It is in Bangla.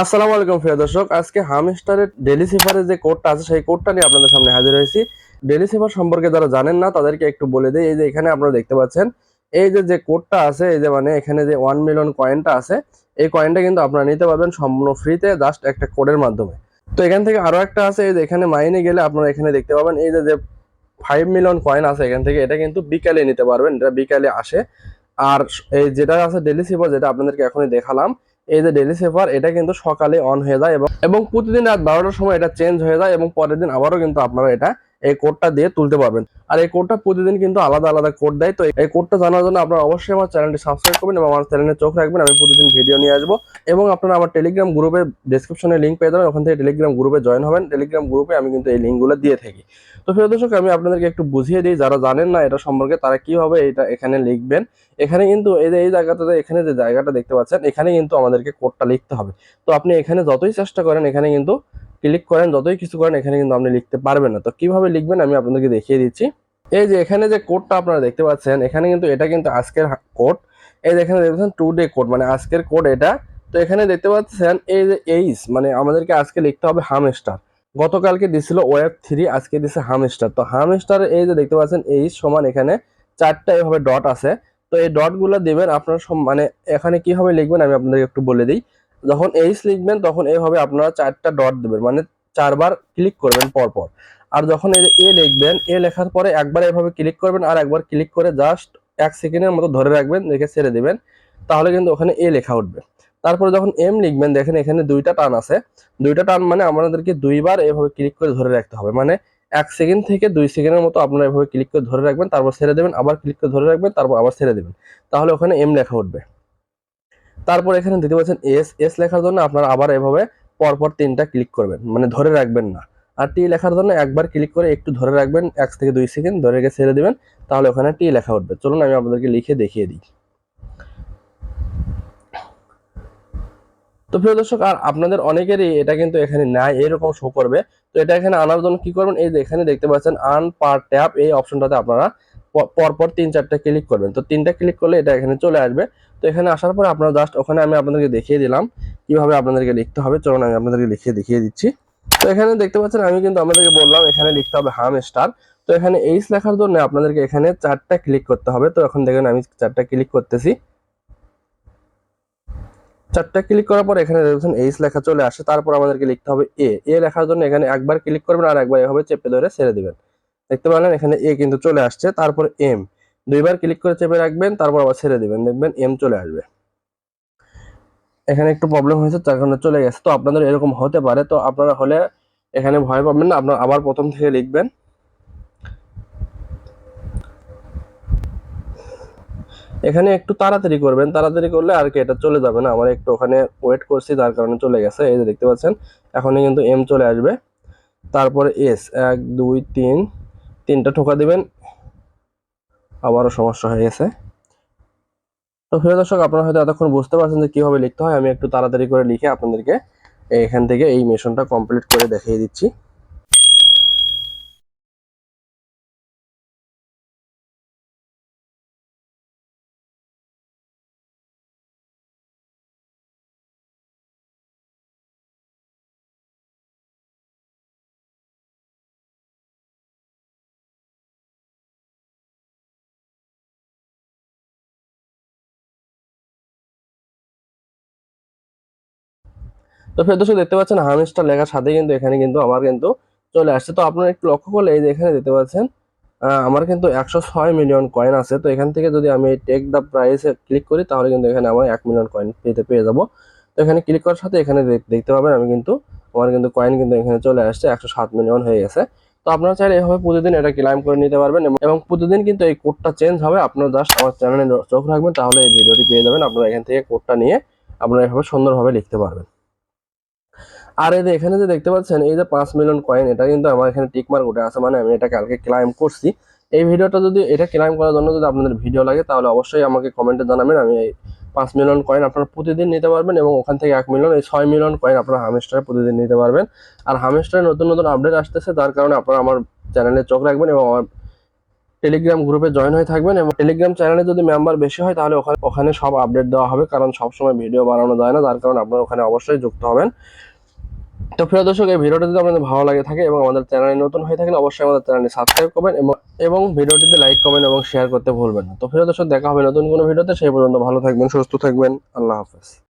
আসসালামু আলাইকুম প্রিয় দর্শক। আজকে হামস্টারের ডেলি সেফারের যে কোডটা আছে, সেই কোডটা নিয়ে আপনাদের সামনে হাজির হয়েছি। ডেলি সেফার সম্পর্কে যারা জানেন না, তাদেরকে একটু বলে দিই। এই যে এখানে আপনারা দেখতে পাচ্ছেন, এই যে যে কোডটা আছে, এই যে মানে এখানে যে ওয়ান মিলিয়ন কয়েনটা আছে, এই কয়েনটা কিন্তু আপনারা নিতে পারবেন সম্পূর্ণ ফ্রিতে জাস্ট একটা কোডের মাধ্যমে। তো এখান থেকে আরও একটা আছে, এই যে এখানে মাইনে গেলে আপনারা এখানে দেখতে পাবেন, এই যে যে ফাইভ মিলিয়ন কয়েন আছে এখান থেকে, এটা কিন্তু বিকালে নিতে পারবেন, এটা বিকালে আসে। আর এই যেটা আছে ডেলি সেফার, যেটা আপনাদেরকে এখনই দেখালাম এই যে ডেলি সেফার এটা কিন্তু সকালে অন হয়ে যায় এবং প্রতিদিন রাত বারোটার সময় এটা চেঞ্জ হয়ে যায় এবং পরের দিন আবারও কিন্তু আপনারা এটা এই কোডটা দিয়ে তুলতে পারবেন। আর এই কোডটা প্রতিদিন কিন্তু আলাদা আলাদা কোড দেয়। তো এই কোডটা জানার জন্য আপনারা অবশ্যই আমার চ্যানেলটি সাবস্ক্রাইব করবেন এবং আমার চ্যানেলে চোখ রাখবেন। আমি প্রতিদিন ভিডিও নিয়ে আসব। এবং আপনারা আমার টেলিগ্রাম গ্রুপে ডেসক্রিপশনে লিঙ্ক পেয়ে যাবেন। ওখান থেকে টেলিগ্রাম গ্রুপে জয়েন হবেন। টেলিগ্রাম গ্রুপে আমি কিন্তু এই লিঙ্কগুলো দিয়ে থাকি। তো প্রিয় দর্শক, আমি আপনাদেরকে একটু বুঝিয়ে দিই। যারা জানেন না এটা সম্পর্কে, তারা কীভাবে এটা এখানে লিখবেন? এখানে কিন্তু এই যে, এই জায়গাটাতে, এখানে যে জায়গাটা দেখতে পাচ্ছেন, এখানে কিন্তু আমাদেরকে কোডটা লিখতে হবে। তো আপনি এখানে যতই চেষ্টা করেন, এখানে কিন্তু ক্লিক করেন, যতই কিছু করেন, এখানে কিন্তু আপনি লিখতে পারবেন না। তো কীভাবে লিখবেন, আমি আপনাদেরকে দেখিয়ে দিচ্ছি। এই যে এখানে যে কোডটা আপনারা দেখতে পাচ্ছেন, এখানে কিন্তু এটা কিন্তু আজকের কোড এই যে এখানে দেখতে পাচ্ছেন টু ডে কোড মানে আজকের কোড এটা। তো এখানে দেখতে পাচ্ছেন, এই যে এইস মানে আমাদেরকে আজকে লিখতে হবে হামস্টার। গতকালকে দিছিল ওয়েব থ্রি আজকে দিছে হামস্টার। তো হামস্টার এই যে দেখতে পাচ্ছেন এইস সমান এখানে চারটা এভাবে ডট আছে। তো এই ডটগুলো দেবেন, আপনার মানে এখানে কীভাবে লিখবেন, আমি আপনাদেরকে একটু বলে দিই। যখন এইচ লিখবেন, তখন এইভাবে আপনারা চারটা ডট দেবেন মানে চারবার ক্লিক করবেন পর পর আর যখন এ লিখবেন এ লেখার পরে একবার এভাবে ক্লিক করবেন, আর একবার ক্লিক করে জাস্ট এক সেকেন্ডের মতো ধরে রাখবেন রেখে ছেড়ে দিবেন, তাহলে কিন্তু ওখানে এ লেখা উঠবে। তারপরে যখন এম লিখবেন, দেখেন এখানে দুইটা টান আছে। দুইটা টান মানে আমাদেরকে দুইবার এভাবে ক্লিক করে ধরে রাখতে হবে মানে এক সেকেন্ড থেকে দুই সেকেন্ডের মতো আপনারা এভাবে ক্লিক করে ধরে রাখবেন, তারপর ছেড়ে দেবেন, আবার ক্লিক করে ধরে রাখবেন, তারপর আবার ছেড়ে দেবেন। তাহলে ওখানে এম লেখা উঠবে। তারপর এখানে দিতে পাচ্ছেন এস এস লেখার জন্য আপনারা আবার এভাবে পরপর তিনটা ক্লিক করবেন মানে ধরে রাখবেন না। আর টি লেখার জন্য একবার ক্লিক করে একটু ধরে রাখবেন, এক থেকে দুই সেকেন্ড ধরে রেখে ছেড়ে দেবেন, তাহলে ওখানে টি লেখা উঠবে। চলুন আমি আপনাদেরকে লিখে দেখিয়ে দিই। তো প্রিয় দর্শক, আর আপনাদের অনেকেরই এটা কিন্তু এখানে নাই, এরকম শো করবে। তো এটা এখানে আনার জন্য কি করবেন? এই যে এখানে দেখতে পাচ্ছেন আন পার ট্যাপ এই অপশনটাতে আপনারা পরপর তিন চারটা ক্লিক করবেন। তো তিনটা ক্লিক করলে এটা এখানে চলে আসবে। তো এখানে আসার পর আপনারা জাস্ট ওখানে আমি আপনাদেরকে দেখিয়ে দিলাম কীভাবে আপনাদেরকে লিখতে হবে। চলুন আমি আপনাদেরকে লিখিয়ে দেখিয়ে দিচ্ছি। তো এখানে দেখতে পাচ্ছেন আমি কিন্তু আপনাদেরকে বললাম এখানে লিখতে হবে হাম স্টার তো এখানে এইচ লেখার জন্য আপনাদেরকে এখানে চারটা ক্লিক করতে হবে। তো এখন দেখেন আমি চারটা ক্লিক করতেছি। চারটা ক্লিক করার পর এখানে দেখছেন এইচ লেখা চলে আসে। তারপর আমাদেরকে লিখতে হবে এ এ লেখার জন্য এখানে একবার ক্লিক করবেন আর একবার এভাবে চেপে ধরে ছেড়ে দিবেন। দেখতে পেলেন এখানে এ কিন্তু চলে আসছে, তারপর এম দুইবার ক্লিক করে চেপে রাখবেন, তারপর আবার ছেড়ে দেবেন, দেখবেন এম চলে আসবে। এখানে একটু প্রবলেম হয়েছে, তার কারণে চলে গেছে। তো আপনাদের এরকম হতে পারে, তো আপনারা হলে এখানে ভয় পাবেন না, আপনারা আবার প্রথম থেকে লিখবেন। এখানে একটু তাড়াতাড়ি করবেন, তাড়াতাড়ি করলে আর কি, এটা চলে যাবে না। আমার একটু ওখানে ওয়েট করছি, তার কারণে চলে গেছে, এই যে দেখতে পাচ্ছেন, এখনই কিন্তু এম চলে আসবে। তারপরে এস এক, দুই, তিন তিনটা ঠোকা দিবেন। আবারও সমস্যা হয়ে গেছে। তো প্রিয় দর্শক, আপনারা হয়তো এতক্ষণ বুঝতে পারছেন যে কীভাবে লিখতে হয়। আমি একটু তাড়াতাড়ি করে লিখে আপনাদেরকে এখান থেকে এই মিশনটা কমপ্লিট করে দেখিয়ে দিচ্ছি। তো প্রিয় দর্শক, দেখতে পাচ্ছেন হামিস্টার লেখার সাথে কিন্তু এখানে কিন্তু আমার কিন্তু চলে আসছে। তো আপনারা একটু লক্ষ্য করলে এই যে এখানে দেখতে পাচ্ছেন আমার কিন্তু একশো ছয় মিলিয়ন কয়েন আছে। তো এখান থেকে যদি আমি টেক দ্য প্রাইসে ক্লিক করি, তাহলে কিন্তু এখানে আমার এক মিলিয়ন কয়েন পেতে, পেয়ে যাব। তো এখানে ক্লিক করার সাথে এখানে দেখতে পাবেন, আমি কিন্তু, আমার কিন্তু কয়েন কিন্তু এখানে চলে আসছে, একশো সাত মিলিয়ন হয়ে গেছে। তো আপনারা চাইলে এভাবে প্রতিদিন এটা ক্লাইম করে নিতে পারবেন এবং প্রতিদিন কিন্তু এই কোডটা চেঞ্জ হবে। আপনারা জাস্ট আমার চ্যানেলে চোখ রাখবেন, তাহলে এই ভিডিওটি পেয়ে যাবেন। আপনারা এখান থেকে কোডটা নিয়ে আপনারা এভাবে সুন্দরভাবে লিখতে পারবেন। আর এই যে এখানে যে দেখতে পাচ্ছেন, এই যে পাঁচ মিলিয়ন কয়েন এটা কিন্তু আমার এখানে টিকমার্ক উঠে আছে। মানে আমি এটা কালকে ক্লাইম করছি। এই ভিডিওটা যদি এটা ক্লাইম করার জন্য যদি আপনাদের ভিডিও লাগে, তাহলে অবশ্যই আমাকে কমেন্টে জানাবেন। আমি এই পাঁচ মিলিয়ন কয়েন আপনারা প্রতিদিন নিতে পারবেন এবং ওখান থেকে এক মিলিয়ন এই ছয় মিলিয়ন কয়েন আপনারা হামেস্টারে প্রতিদিন নিতে পারবেন। আর হামেস্টারে নতুন নতুন আপডেট আসতেছে তার কারণে আপনারা আমার চ্যানেলে চোখ রাখবেন এবং আমার টেলিগ্রাম গ্রুপে জয়েন হয়ে থাকবেন এবং টেলিগ্রাম চ্যানেলে যদি মেম্বার বেশি হয়, তাহলে ওখানে ওখানে সব আপডেট দেওয়া হবে, কারণ সবসময় ভিডিও বানানো যায় না, যার কারণে আপনারা ওখানে অবশ্যই যুক্ত হবেন। তো প্রিয় দর্শক, এই ভিডিওটা যদি আপনাদের ভালো লাগে থাকে এবং আমাদের চ্যানেলে নতুন হয়ে থাকেন, অবশ্যই আমাদের চ্যানেলে সাবস্ক্রাইব করবেন এবং এবং ভিডিওটিতে লাইক কমেন্ট এবং শেয়ার করতে ভুলবেন না। তো প্রিয় দর্শক, দেখা হবে নতুন কোনো ভিডিওতে, সেই পর্যন্ত ভালো থাকবেন, সুস্থ থাকবেন, আল্লাহ হাফেজ।